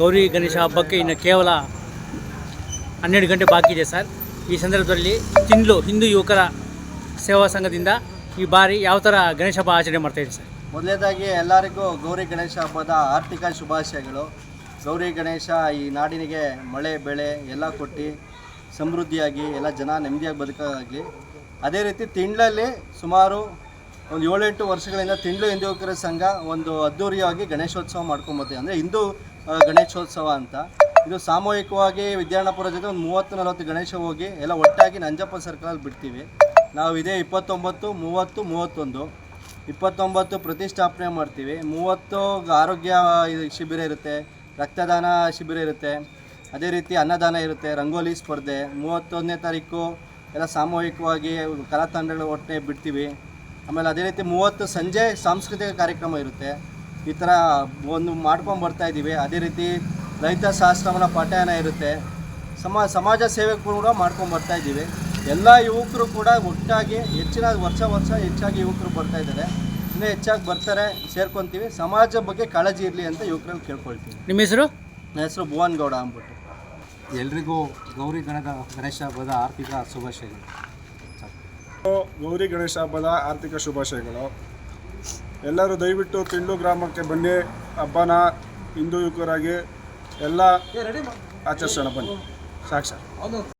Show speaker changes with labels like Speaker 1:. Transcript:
Speaker 1: ಗೌರಿ ಗಣೇಶ ಹಬ್ಬಕ್ಕೆ ಇನ್ನು ಕೇವಲ ಹನ್ನೆರಡು ಗಂಟೆ ಬಾಕಿ ಇದೆ ಸರ್. ಈ ಸಂದರ್ಭದಲ್ಲಿ ತಿಂಗಳು ಹಿಂದೂ ಯುವಕರ ಸೇವಾ ಸಂಘದಿಂದ ಈ ಬಾರಿ ಯಾವ ಥರ ಗಣೇಶ ಹಬ್ಬ ಆಚರಣೆ ಮಾಡ್ತಾಯಿದ್ದೀವಿ ಸರ್?
Speaker 2: ಮೊದಲನೇದಾಗಿ ಎಲ್ಲರಿಗೂ ಗೌರಿ ಗಣೇಶ ಹಬ್ಬದ ಆರ್ಥಿಕ ಶುಭಾಶಯಗಳು. ಗೌರಿ ಗಣೇಶ ಈ ನಾಡಿನಿಗೆ ಮಳೆ, ಬೆಳೆ ಎಲ್ಲ ಕೊಟ್ಟು ಸಮೃದ್ಧಿಯಾಗಿ, ಎಲ್ಲ ಜನ ನೆಮ್ಮದಿಯಾಗಿ ಬದುಕಾಗಲಿ ಅದೇ ರೀತಿ ತಿಂಗಳಲ್ಲಿ ಸುಮಾರು ಒಂದು ಏಳೆಂಟು ವರ್ಷಗಳಿಂದ ತಿಂಗಳು ಹಿಂದೂ ಯುವಕರ ಸಂಘ ಒಂದು ಅದ್ಧೂರಿಯಾಗಿ ಗಣೇಶೋತ್ಸವ ಮಾಡ್ಕೊಂಬತ್ತೆ. ಅಂದರೆ ಹಿಂದೂ ಗಣೇಶೋತ್ಸವ ಅಂತ. ಇದು ಸಾಮೂಹಿಕವಾಗಿ ವಿದ್ಯಾರ್ಣಪುರ ಜೊತೆ ಒಂದು ಮೂವತ್ತು ನಲವತ್ತು ಗಣೇಶ ಹೋಗಿ ಎಲ್ಲ ಒಟ್ಟಾಗಿ ನಂಜಪ್ಪ ಸರ್ಕಲಲ್ಲಿ ಬಿಡ್ತೀವಿ. ನಾವು ಇದೇ ಇಪ್ಪತ್ತೊಂಬತ್ತು, ಮೂವತ್ತು, ಮೂವತ್ತೊಂದು, ಇಪ್ಪತ್ತೊಂಬತ್ತು ಪ್ರತಿಷ್ಠಾಪನೆ ಮಾಡ್ತೀವಿ. ಮೂವತ್ತು ಆರೋಗ್ಯ ಶಿಬಿರ ಇರುತ್ತೆ, ರಕ್ತದಾನ ಶಿಬಿರ ಇರುತ್ತೆ, ಅದೇ ರೀತಿ ಅನ್ನದಾನ ಇರುತ್ತೆ, ರಂಗೋಲಿ ಸ್ಪರ್ಧೆ, ಮೂವತ್ತೊಂದನೇ ತಾರೀಕು ಎಲ್ಲ ಸಾಮೂಹಿಕವಾಗಿ ಕಲಾ ತಂಡಗಳು ಒಟ್ಟೆ ಬಿಡ್ತೀವಿ. ಆಮೇಲೆ ಅದೇ ರೀತಿ ಮೂವತ್ತು ಸಂಜೆ ಸಾಂಸ್ಕೃತಿಕ ಕಾರ್ಯಕ್ರಮ ಇರುತ್ತೆ. ಈ ಥರ ಒಂದು ಮಾಡ್ಕೊಂಡು ಬರ್ತಾ ಇದ್ದೀವಿ. ಅದೇ ರೀತಿ ರೈತ ಶಾಸ್ತ್ರವನ್ನು ಪಾಠಯನ ಇರುತ್ತೆ. ಸಮ ಸಮಾಜ ಸೇವೆ ಕೂಡ ಮಾಡ್ಕೊಂಡು ಬರ್ತಾ ಇದ್ದೀವಿ. ಎಲ್ಲ ಯುವಕರು ಕೂಡ ಒಟ್ಟಾಗಿ ಹೆಚ್ಚಿನ ವರ್ಷ ವರ್ಷ ಹೆಚ್ಚಾಗಿ ಯುವಕರು ಬರ್ತಾ ಇದ್ದಾರೆ. ಇನ್ನೂ ಹೆಚ್ಚಾಗಿ ಬರ್ತಾರೆ ಸೇರ್ಕೊತೀವಿ. ಸಮಾಜ ಬಗ್ಗೆ ಕಾಳಜಿ ಇರಲಿ ಅಂತ ಯುವಕರಲ್ಲಿ ಕೇಳ್ಕೊಳ್ತೀವಿ
Speaker 1: ನಿಮ್ಮ ಹೆಸರು?
Speaker 2: ನನ್ನ ಹೆಸರು ಭುವನ್ ಗೌಡ ಅಂದ್ಬಿಟ್ಟು.
Speaker 3: ಎಲ್ರಿಗೂ ಗೌರಿ ಗಣಗ ಗಣೇಶ ಹಬ್ಬದ ಆರ್ಥಿಕ ಶುಭಾಶಯಗಳು.
Speaker 4: ಗೌರಿ ಗಣೇಶ ಹಬ್ಬದ ಆರ್ಥಿಕ ಶುಭಾಶಯಗಳು. ಎಲ್ಲರೂ ದಯವಿಟ್ಟು ತಿಂಡು ಗ್ರಾಮಕ್ಕೆ ಬನ್ನಿ. ಹಬ್ಬನ ಹಿಂದೂ ಯುವಕರಾಗಿ ಎಲ್ಲ ಆಚರಿಸೋಣ, ಬನ್ನಿ. ಸಾಕ್ಷ